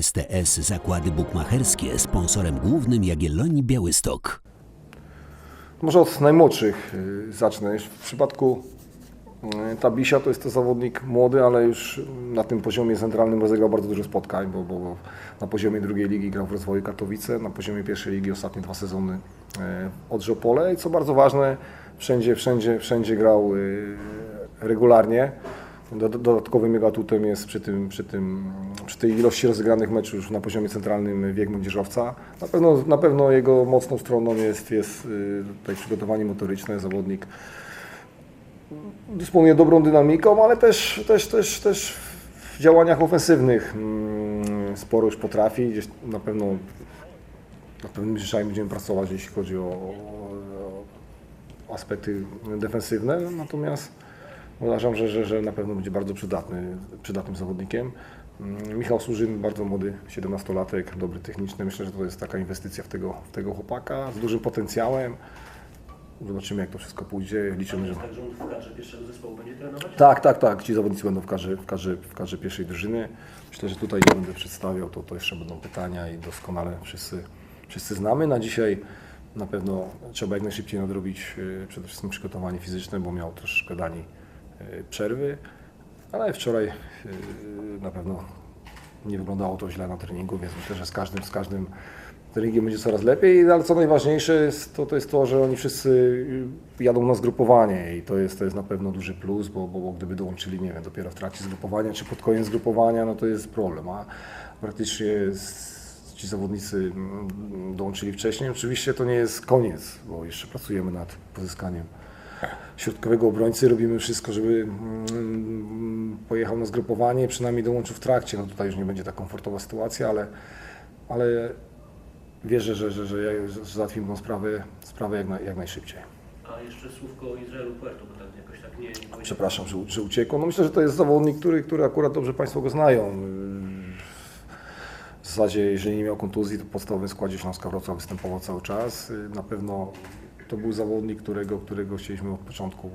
STS Zakłady Bukmacherskie sponsorem głównym Jagiellonii Białystok. Może od najmłodszych y, zacznę. W przypadku y, Tabisia to jest to zawodnik młody, ale już na tym poziomie centralnym rozegrał bardzo dużo spotkań, bo, bo na poziomie drugiej ligi grał w rozwoju Katowice, na poziomie pierwszej ligi ostatnie dwa sezony y, Odrzopole i co bardzo ważne, wszędzie, wszędzie, wszędzie grał regularnie. Do- do- Dodatkowym atutem jest przy, tym, przy, tym, przy tej ilości rozegranych meczów na poziomie centralnym wiek młodzieżowca. Na pewno, na pewno jego mocną stroną jest, jest y, tutaj przygotowanie motoryczne, zawodnik dysponuje dobrą dynamiką, ale też, też, też, też w działaniach ofensywnych mm, sporo już potrafi. Gdzieś na pewno nad pewnymi rzeczami będziemy pracować, jeśli chodzi o, o aspekty defensywne, natomiast uważam, że, że, że na pewno będzie bardzo przydatny, przydatnym zawodnikiem. Mm, Michał Służyn, bardzo młody, 17-latek, dobry techniczny. Myślę, że to jest taka inwestycja w tego, w tego chłopaka z dużym potencjałem. Zobaczymy, jak to wszystko pójdzie. Liczymy, że. Także on w kadrze pierwszego zespołu będzie trenować? Tak, tak, tak. Ci zawodnicy będą w kadrze, w kadrze, w kadrze pierwszej drużyny. Myślę, że tutaj nie będę przedstawiał, to, to jeszcze będą pytania i doskonale wszyscy, wszyscy znamy. Na dzisiaj na pewno trzeba jak najszybciej nadrobić y, przede wszystkim przygotowanie fizyczne, bo miał troszeczkę dani y, przerwy, ale wczoraj y, na pewno nie wyglądało to źle na treningu, więc myślę, że z każdym, z każdym treningiem będzie coraz lepiej, ale co najważniejsze jest to, to jest to, że oni wszyscy jadą na zgrupowanie i to jest, to jest na pewno duży plus, bo, bo, bo gdyby dołączyli, nie wiem, dopiero w trakcie zgrupowania czy pod koniec zgrupowania, no to jest problem, a praktycznie ci zawodnicy mm, dołączyli wcześniej. Oczywiście to nie jest koniec, bo jeszcze pracujemy nad pozyskaniem środkowego obrońcy. Robimy wszystko, żeby mm, pojechał na zgrupowanie, przynajmniej dołączył w trakcie. No tutaj już nie będzie tak komfortowa sytuacja, ale, ale wierzę, że, że, że, ja- że załatwimy tą sprawę, sprawę jak, naj, jak najszybciej. A jeszcze słówko o Izraelu Puerto, bo tak jakoś tak nie... nie Przepraszam, że, że uciekł. No myślę, że to jest zawodnik, który, który akurat dobrze Państwo go znają. W zasadzie, jeżeli nie miał kontuzji, to w podstawowym składzie Śląska Wrocław występował cały czas. Na pewno to był zawodnik, którego, którego chcieliśmy od początku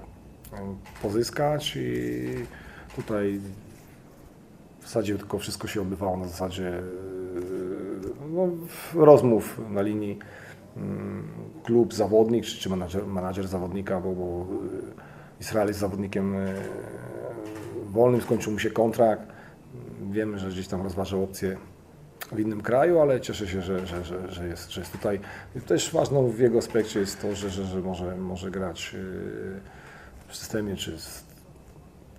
em, pozyskać i tutaj w zasadzie tylko wszystko się odbywało na zasadzie e, no, rozmów na linii mm, klub, zawodnik czy, czy menadżer, menadżer zawodnika, bo, bo e, Izrael jest zawodnikiem e, wolnym, skończył mu się kontrakt. Wiemy, że gdzieś tam rozważa opcję w innym kraju, ale cieszę się, że, że, że, że, jest, że jest tutaj. Też ważną w jego aspekcie jest to, że, że, że może, może grać e, w systemie, czy z,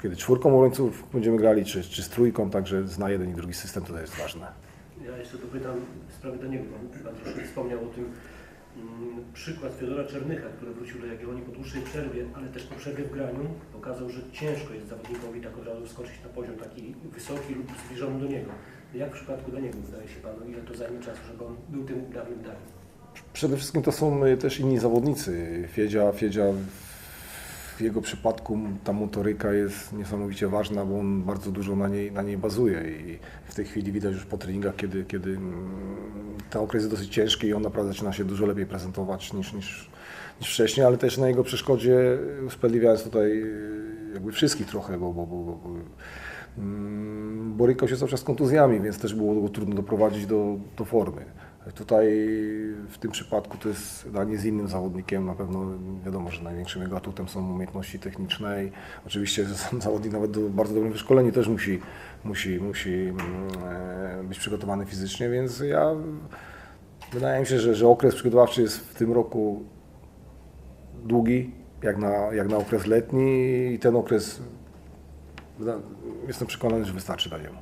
kiedy czwórką obrońców będziemy grali, czy, czy z trójką, także zna jeden i drugi system, to jest ważne. Ja jeszcze tu pytam w sprawie Daniego, bo Pan troszkę wspomniał o tym. Mm, Przykład Fiodora Czernycha, który wrócił do Jagiellonii po dłuższej przerwie, ale też po przerwie w graniu, pokazał, że ciężko jest zawodnikowi tak od razu skoczyć na poziom taki wysoki lub zbliżony do niego. Jak w przypadku Daniego wydaje się Panu, ile to zajmie czasu, żeby on był tym dawnym Daniem? Przede wszystkim to są y, też inni zawodnicy. Fiedzia, Fiedzia w jego przypadku ta motoryka jest niesamowicie ważna, bo on bardzo dużo na niej, na niej bazuje i w tej chwili widać już po treningach, kiedy, kiedy mm, ten okres jest dosyć ciężki i on naprawdę zaczyna się dużo lepiej prezentować niż, niż, niż wcześniej, ale też na jego przeszkodzie usprawiedliwiając tutaj y, jakby wszystkich trochę, bo, bo, bo, bo mm, borykał się cały czas z kontuzjami, więc też było go trudno doprowadzić do, do formy. Tutaj w tym przypadku to jest danie z innym zawodnikiem. Na pewno wiadomo, że największym jego atutem są umiejętności techniczne i oczywiście sam zawodnik nawet do, bardzo dobrym wyszkoleniu też musi, musi, musi mm, e, być przygotowany fizycznie, więc ja wydaje mi się, że, że okres przygotowawczy jest w tym roku długi, jak na, jak na okres letni i ten okres jestem przekonany, że wystarczy dla niego.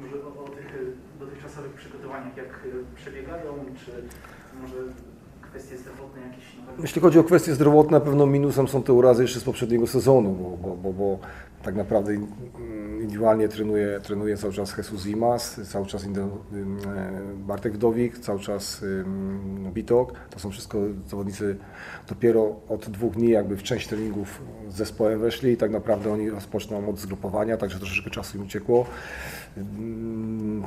Może o, o tych dotychczasowych przygotowaniach, jak przebiegają, czy może kwestie zdrowotne jakieś? Jeśli chodzi o kwestie zdrowotne, na pewno minusem są te urazy jeszcze z poprzedniego sezonu, bo, bo, bo, bo tak naprawdę indywidualnie trenuje, trenuje cały czas Jesus Zimas, cały czas e, Bartek Wdowik, cały czas Bitok. To są wszystko zawodnicy dopiero od dwóch dni jakby w część treningów z zespołem weszli i tak naprawdę oni rozpoczną od zgrupowania, także troszeczkę czasu im uciekło.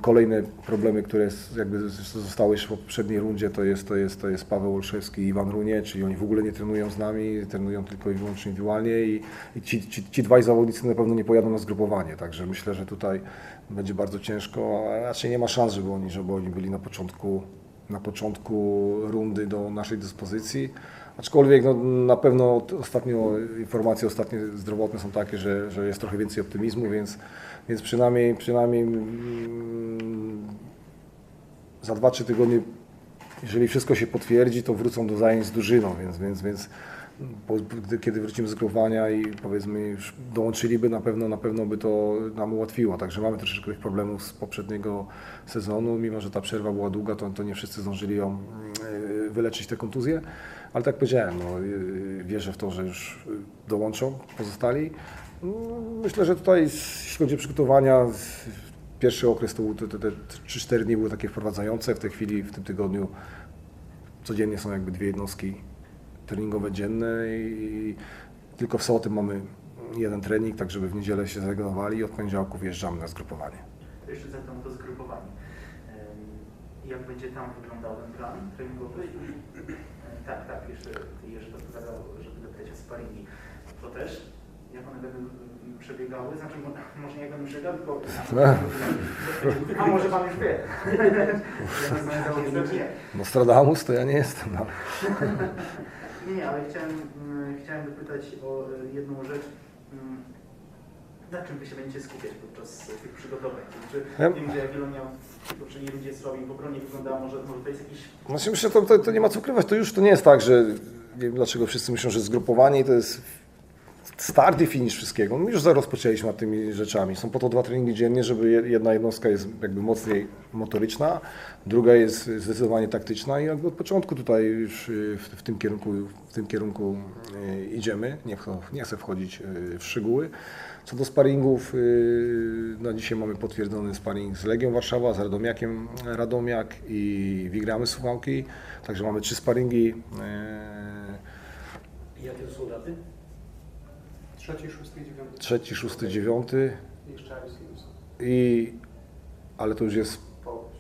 Kolejne problemy, które jakby zostały jeszcze po poprzedniej rundzie, to jest, to jest, to jest Paweł Olszewski i Iwan Runie, czyli oni w ogóle nie trenują z nami, trenują tylko i wyłącznie indywidualnie i, i ci, ci, ci dwaj zawodnicy na pewno nie pojadą na zgrupowanie, także myślę, że tutaj będzie bardzo ciężko, a raczej nie ma szans, żeby oni, żeby oni byli na początku, na początku rundy do naszej dyspozycji. Aczkolwiek no, na pewno ostatnio informacje ostatnie zdrowotne są takie, że, że jest trochę więcej optymizmu, więc, więc przynajmniej, przynajmniej mm, za 2-3 tygodnie jeżeli wszystko się potwierdzi, to wrócą do zajęć z drużyną, więc, więc, więc gdy, kiedy wrócimy z grupowania i powiedzmy już dołączyliby, na pewno, na pewno by to nam ułatwiło. Także mamy troszeczkę tych problemów z poprzedniego sezonu, mimo że ta przerwa była długa, to, to nie wszyscy zdążyli ją yy, wyleczyć te kontuzje, ale tak powiedziałem, no, yy, wierzę w to, że już yy, dołączą pozostali. Mm, Myślę, że tutaj jeśli chodzi o przygotowania, pierwszy okres to te, te, te 3-4 dni były takie wprowadzające, w tej chwili, w tym tygodniu codziennie są jakby dwie jednostki treningowe dzienne i tylko w sobotę mamy jeden trening, tak żeby w niedzielę się zregenerowali i od poniedziałku wjeżdżamy na zgrupowanie. To jeszcze zapytam o to zgrupowanie. Jak będzie tam wyglądał ten plan treningowy? Tak, tak, jeszcze Jerzy podpowiadał, żeby dopytać o sparingi. To też? Jak one będą przebiegały? Znaczy, mo- może nie będą przebiegały, tylko... A może Pan już wie? Nostradamus to ja nie jestem. No. Nie, nie, ale chciałem, mm, chciałem wypytać o e, jedną rzecz. Mm, Na czym Wy się będziecie skupiać podczas tych przygotowań? Czy Ja- wiem, że Jagiellonia poprzedni ludzie słabi w obronie wyglądała, może, może to jest jakiś... Znaczy myślę, że to, to, to nie ma co ukrywać, to już to nie jest tak, że nie wiem dlaczego wszyscy myślą, że zgrupowanie to jest start i finish wszystkiego. My już rozpoczęliśmy nad tymi rzeczami. Są po to dwa treningi dziennie, żeby je- jedna jednostka jest jakby mocniej motoryczna, druga jest zdecydowanie taktyczna i jakby od początku tutaj już y, w, tym kierunku, w tym kierunku y, idziemy. Nie, nie chcę wchodzić y, w szczegóły. Co do sparingów, na dzisiaj mamy potwierdzony sparing z Legią Warszawa, z Radomiakiem Radomiak i Wigramy Suwałki. Także mamy trzy sparingi. jakie są daty? Trzeci, szósty dziewiąty. Trzeci, szósty, dziewiąty i ale to już jest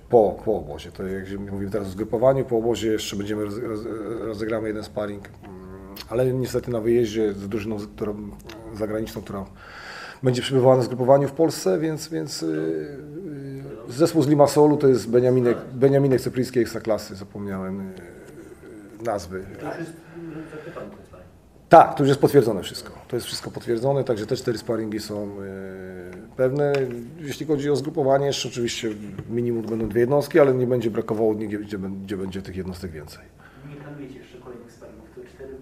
Po. po, obozie. To jak mówimy teraz o zgrupowaniu, po obozie jeszcze będziemy roz, roz, rozegramy jeden sparring, mm, ale niestety na wyjeździe z drużyną którą, zagraniczną, która będzie przebywała na zgrupowaniu w Polsce, więc, więc yy, yy, zespół z Limassolu to jest Beniaminek, Beniaminek Cypryjskiej Ekstraklasy, zapomniałem yy, nazwy. To Tak, to już jest potwierdzone wszystko. To jest wszystko potwierdzone, także te cztery sparingi są e, pewne. Jeśli chodzi o zgrupowanie, jeszcze oczywiście minimum będą dwie jednostki, ale nie będzie brakowało dni, gdzie, gdzie, bę- gdzie będzie tych jednostek więcej. Nie planujecie jeszcze kolejnych sparingów, to cztery...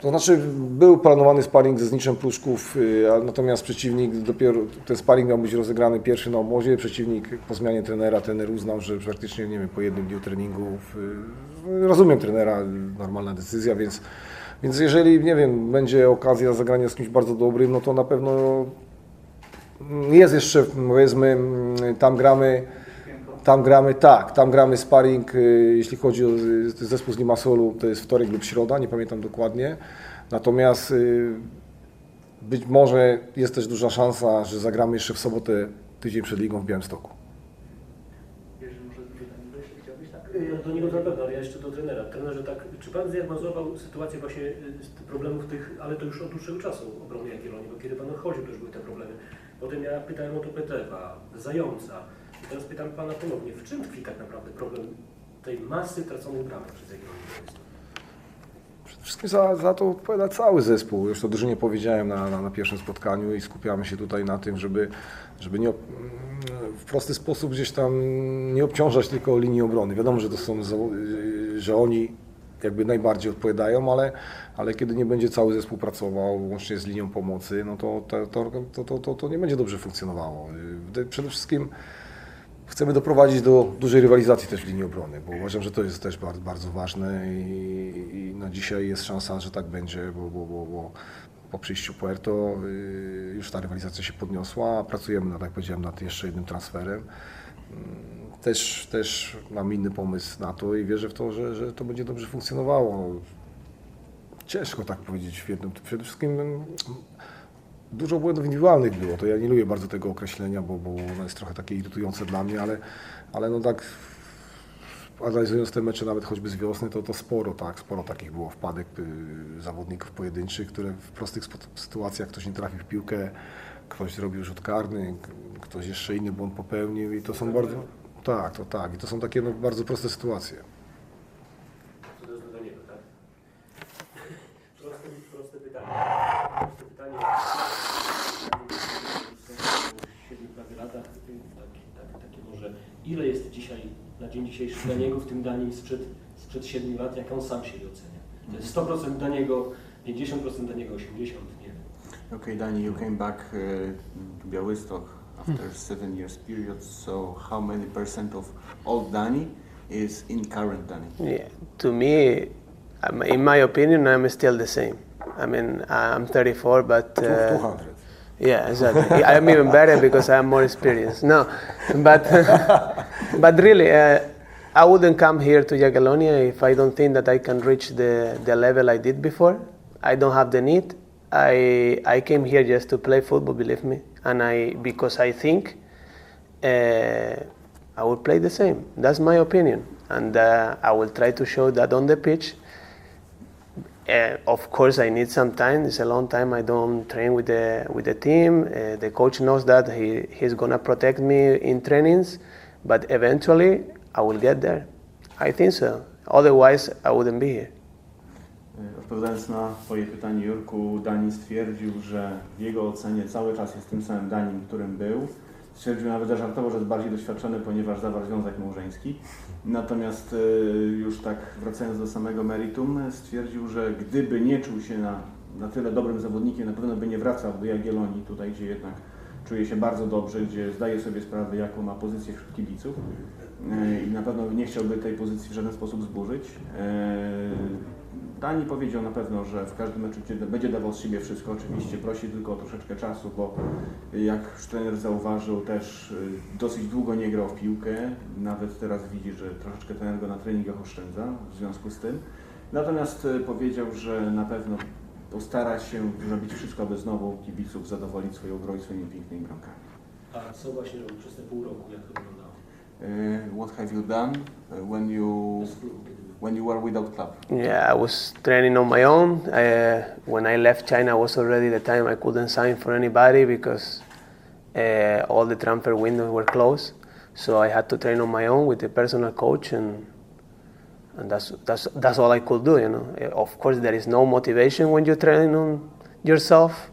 To znaczy był planowany sparring ze Zniczem Pruszków, a natomiast przeciwnik dopiero, ten sparring miał być rozegrany pierwszy na obozie, przeciwnik po zmianie trenera, trener uznał, że praktycznie, nie wiem, po jednym dniu treningów, y, rozumiem trenera, normalna decyzja, więc, więc jeżeli, nie wiem, będzie okazja zagrania z kimś bardzo dobrym, no to na pewno jest jeszcze, powiedzmy, mm, tam gramy, tam gramy, tak, tam gramy sparring, y, jeśli chodzi o y, zespół z Limassolu, to jest wtorek lub środa, nie pamiętam dokładnie. Natomiast y, być może jest też duża szansa, że zagramy jeszcze w sobotę, tydzień przed ligą w Białymstoku. Jerzy, może pytanie jeszcze chciałbyś, tak? Na pewno, ale ja jeszcze do trenera. Trenerze, tak, czy Pan zdiagnozował sytuację właśnie y, problemów tych, ale to już od dłuższego czasu obrony Jagiellonii, bo kiedy Pan odchodził, to już były te problemy. Potem ja pytałem o to Petewa, Zająca i teraz pytam Pana ponownie, w czym tkwi tak naprawdę problem tej masy traconych bramek przez Jagiellonię wszystkim za, za to odpowiada cały zespół. Już to drużynie powiedziałem na, na, na pierwszym spotkaniu i skupiamy się tutaj na tym, żeby, żeby nie, w prosty sposób gdzieś tam nie obciążać tylko linii obrony. Wiadomo, że to są, że oni jakby najbardziej odpowiadają, ale, ale kiedy nie będzie cały zespół pracował łącznie z linią pomocy, no to, to, to, to, to, to, nie będzie dobrze funkcjonowało. Przede wszystkim Chcemy doprowadzić do dużej rywalizacji też w linii obrony, bo uważam, że to jest też bardzo, bardzo ważne i, i no dzisiaj jest szansa, że tak będzie, bo, bo, bo, bo po przyjściu Puerto y, już ta rywalizacja się podniosła. Pracujemy, nad, jak powiedziałem, nad jeszcze jednym transferem. Mm, Też, też mam inny pomysł na to i wierzę w to, że, że to będzie dobrze funkcjonowało. Ciężko tak powiedzieć w jednym. Przede wszystkim Dużo błędów indywidualnych było, to ja nie lubię bardzo tego określenia, bo, bo ono jest trochę takie irytujące dla mnie, ale, ale no tak analizując te mecze nawet choćby z wiosny, to, to sporo, tak, sporo takich było wpadek y, zawodników pojedynczych, które w prostych sytuacjach ktoś nie trafił w piłkę, ktoś zrobił rzut karny, ktoś jeszcze inny błąd popełnił i to są bardzo, tak, to tak, i to są takie no, bardzo proste sytuacje. Co to jest do niego, tak? Proste, proste pytanie. Proste pytanie. W siedmiu prawie latach, takie, tak, takie może, ile jest dzisiaj, na dzień dzisiejszy dla niego w tym Danii sprzed, sprzed 7 lat, jak on sam siebie ocenia? To jest 100% dla niego, 50% dla niego, 80%, nie wiem. Okay, Danny, you came back uh, to Białystok after seven years period. So, how many percent of old Danny is in current Danny? Yeah, to me, in my opinion, I'm still the same. I mean, I'm 34, but uh, 200. Yeah, exactly. I'm even better because I have more experience. No, but but really, uh, I wouldn't come here to Jagiellonia if I don't think that I can reach the, the level I did before. I don't have the need. I I came here just to play football, believe me, and I because I think uh, I will play the same. That's my opinion, and uh, I will try to show that on the pitch. Uh, of course, I need some time. It's a long time I don't train with the with the team. Uh, the coach knows that he, he's gonna protect me in trainings, but eventually I will get there. I think so. Otherwise, I wouldn't be here. Odpowiadając na Twoje pytanie, Jurku, Dani stwierdził, że w jego ocenie cały czas jest tym samym Danim, którym był. Stwierdził nawet zażartowo, że jest bardziej doświadczony, ponieważ zawarł związek małżeński. Natomiast e, już tak wracając do samego meritum, stwierdził, że gdyby nie czuł się na, na tyle dobrym zawodnikiem, na pewno by nie wracał do Jagiellonii, tutaj gdzie jednak czuje się bardzo dobrze, gdzie zdaje sobie sprawę, jaką ma pozycję wśród kibiców e, i na pewno nie chciałby tej pozycji w żaden sposób zburzyć. Dani powiedział na pewno, że w każdym meczu będzie- dawał z siebie wszystko. Oczywiście prosi tylko o troszeczkę czasu, bo jak już trener zauważył, też y, dosyć długo nie grał w piłkę. Nawet teraz widzi, że troszeczkę trener go na treningach oszczędza w związku z tym. Natomiast y, powiedział, że na pewno postara się zrobić wszystko, aby znowu kibiców zadowolić swoją grą i swoimi pięknymi bramkami. A co właśnie robił przez te pół roku, jak to wyglądało? Y, What have you done uh, when you When you were without club? Yeah, I was training on my own. Uh, when I left China, was already the time I couldn't sign for anybody because uh, all the transfer windows were closed. So I had to train on my own with a personal coach, and and that's that's that's all I could do. You know, Uh, of course, there is no motivation when you train on yourself.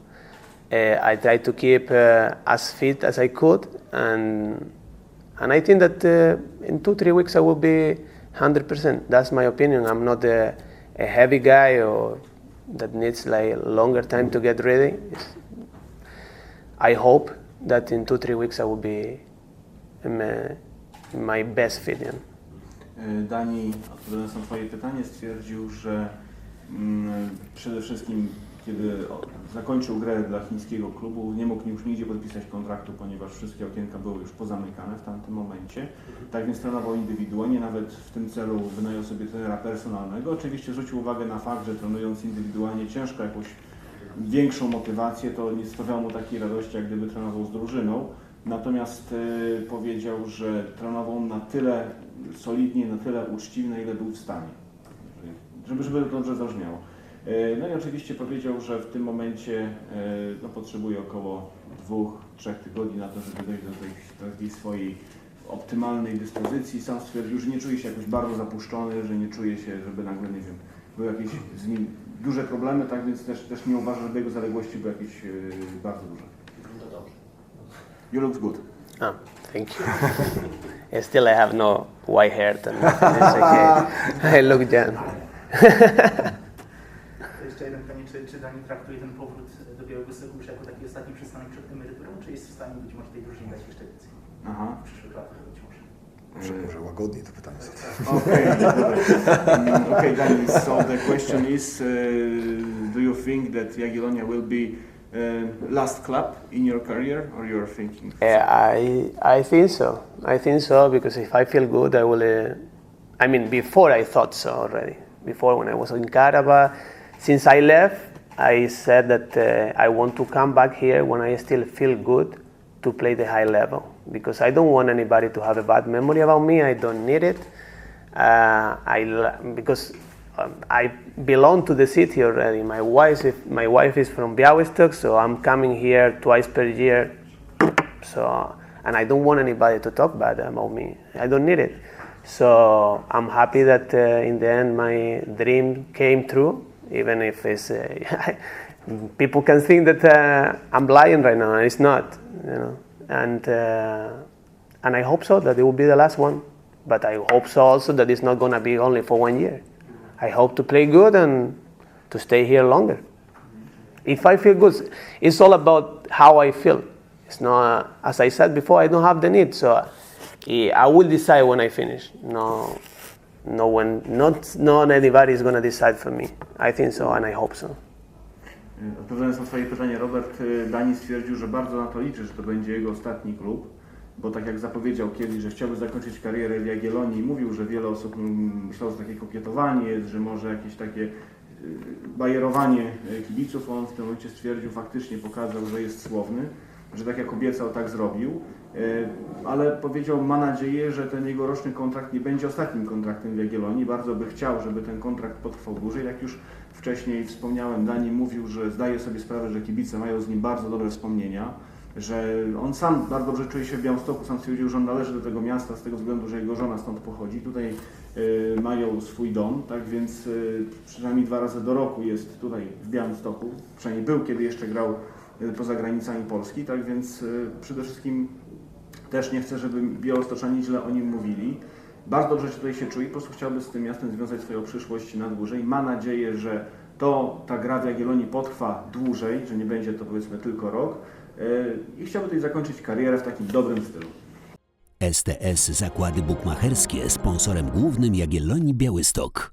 Uh, I tried to keep uh, as fit as I could, and and I think that uh, in two three weeks I will be 100%. That's my opinion. I'm not a, a heavy guy or that needs like longer time to get ready. It's- I hope that in two three weeks I will be in my, in my best fit. Know? E, Dani, odpowiadając na Twoje pytanie, stwierdził, że mm, przede wszystkim, kiedy zakończył grę dla chińskiego klubu, nie mógł już nigdzie podpisać kontraktu, ponieważ wszystkie okienka były już pozamykane w tamtym momencie. Tak więc trenował indywidualnie, nawet w tym celu wynajął sobie trenera personalnego. Oczywiście zwrócił uwagę na fakt, że trenując indywidualnie ciężko jakąś większą motywację, to nie sprawiało mu takiej radości, jak gdyby trenował z drużyną. Natomiast y, powiedział, że trenował na tyle solidnie, na tyle uczciwie, na ile był w stanie. Żeby, żeby dobrze zabrzmiało. Y, no i oczywiście powiedział, że w tym momencie y, no, potrzebuje około dwóch, trzech tygodni na to, żeby dojść do tej takiej swojej optymalnej dyspozycji. Sam stwierdził, że nie czuje się jakoś bardzo zapuszczony, że nie czuje się, żeby nagle, nie wiem, były jakieś z nim duże problemy, tak więc też, też nie uważa, żeby jego zaległości były jakieś y, bardzo duże. Dobrze. You look good. Ah, thank you. Yeah, Still, I have no white hair. And it's okay. I look young. Jeden pytanie, czy, czy Dani traktuje ten powrót do Białego Stoku już jako taki ostatni przystanek przed emeryturą, czy jest w stanie być może tej drużynie dać jeszcze więcej Aha. w przyszłych latach być może? Może, może łagodniej to pytanie zadać. Okay, mm, okay, Dani. So the question is, uh, do you think that Jagiellonia will be uh, last club in your career, or you're thinking? Yeah, I I think so. I think so because if I feel good, I will. Uh, I mean, before I thought so already. Before when I was in Caraba, since I left, I said that uh, I want to come back here when I still feel good to play the high level because I don't want anybody to have a bad memory about me. I don't need it. uh, I because um, I belong to the city already. My wife, is, my wife is from Białystok, so I'm coming here twice per year. So, and I don't want anybody to talk bad about me. I don't need it. So I'm happy that uh, in the end my dream came true, even if it's uh, people can think that uh, I'm lying right now, and it's not. You know, and uh, and I hope so that it will be the last one. But I hope so also that it's not going to be only for one year. I hope to play good and to stay here longer. If I feel good, it's all about how I feel. It's not, as I said before, I don't have the need, so I will decide when I finish. No, no one, not, not anybody is gonna decide for me. I think so, and I hope so. Odpowiadając na Twoje pytanie, Robert y, Dani stwierdził, że bardzo na to liczy, że to będzie jego ostatni klub, bo tak jak zapowiedział kiedyś, że chciałby zakończyć karierę w Jagiellonii, mówił, że wiele osób mm, myślało, że takie kokietowanie jest, że może jakieś takie y, bajerowanie y, kibiców. On w tym momencie stwierdził, faktycznie pokazał, że jest słowny, że tak jak obiecał, tak zrobił, Y, ale powiedział, ma nadzieję, że ten jego roczny kontrakt nie będzie ostatnim kontraktem w Jagiellonii. Bardzo by chciał, żeby ten kontrakt potrwał dłużej. Jak już wcześniej wspomniałem, Dani mówił, że zdaje sobie sprawę, że kibice mają z nim bardzo dobre wspomnienia, że on sam bardzo dobrze czuje się w Białymstoku, sam stwierdził, że on należy do tego miasta z tego względu, że jego żona stąd pochodzi. Tutaj y, mają swój dom, tak więc y, przynajmniej dwa razy do roku jest tutaj w Białymstoku. Przynajmniej był, kiedy jeszcze grał poza granicami Polski, tak więc y, przede wszystkim też nie chcę, żeby białostoczanie źle o nim mówili. Bardzo dobrze się tutaj się czuje, po prostu chciałby z tym miastem związać swoją przyszłość na dłużej. Ma nadzieję, że to ta gra w Jagiellonii potrwa dłużej, że nie będzie to powiedzmy tylko rok yy, i chciałby tutaj zakończyć karierę w takim dobrym stylu. STS Zakłady Bukmacherskie sponsorem głównym Jagiellonii Białystok.